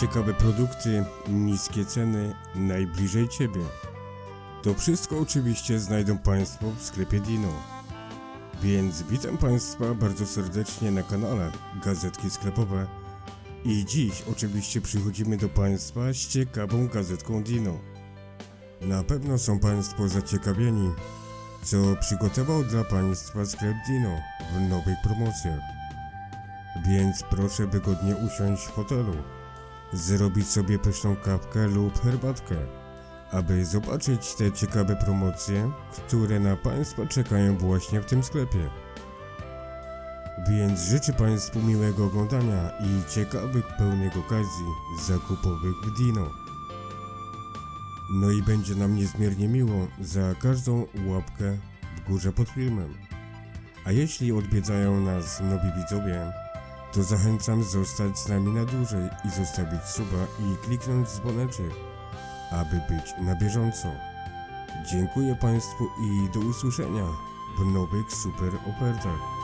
Ciekawe produkty, niskie ceny, najbliżej Ciebie. To wszystko oczywiście znajdą Państwo w sklepie Dino. Więc witam Państwa bardzo serdecznie na kanale Gazetki Sklepowe. I dziś oczywiście przychodzimy do Państwa z ciekawą gazetką Dino. Na pewno są Państwo zaciekawieni, co przygotował dla Państwa sklep Dino w nowych promocjach. Więc proszę wygodnie usiąść w fotelu, zrobić sobie pyszną kawkę lub herbatkę, aby zobaczyć te ciekawe promocje, które na Państwa czekają właśnie w tym sklepie. Więc życzę Państwu miłego oglądania i ciekawych pełnych okazji zakupowych w Dino. No i będzie nam niezmiernie miło za każdą łapkę w górze pod filmem. A jeśli odwiedzają nas nowi widzowie, to zachęcam zostać z nami na dłużej i zostawić suba i kliknąć dzwoneczek, aby być na bieżąco. Dziękuję Państwu i do usłyszenia w nowych super ofertach.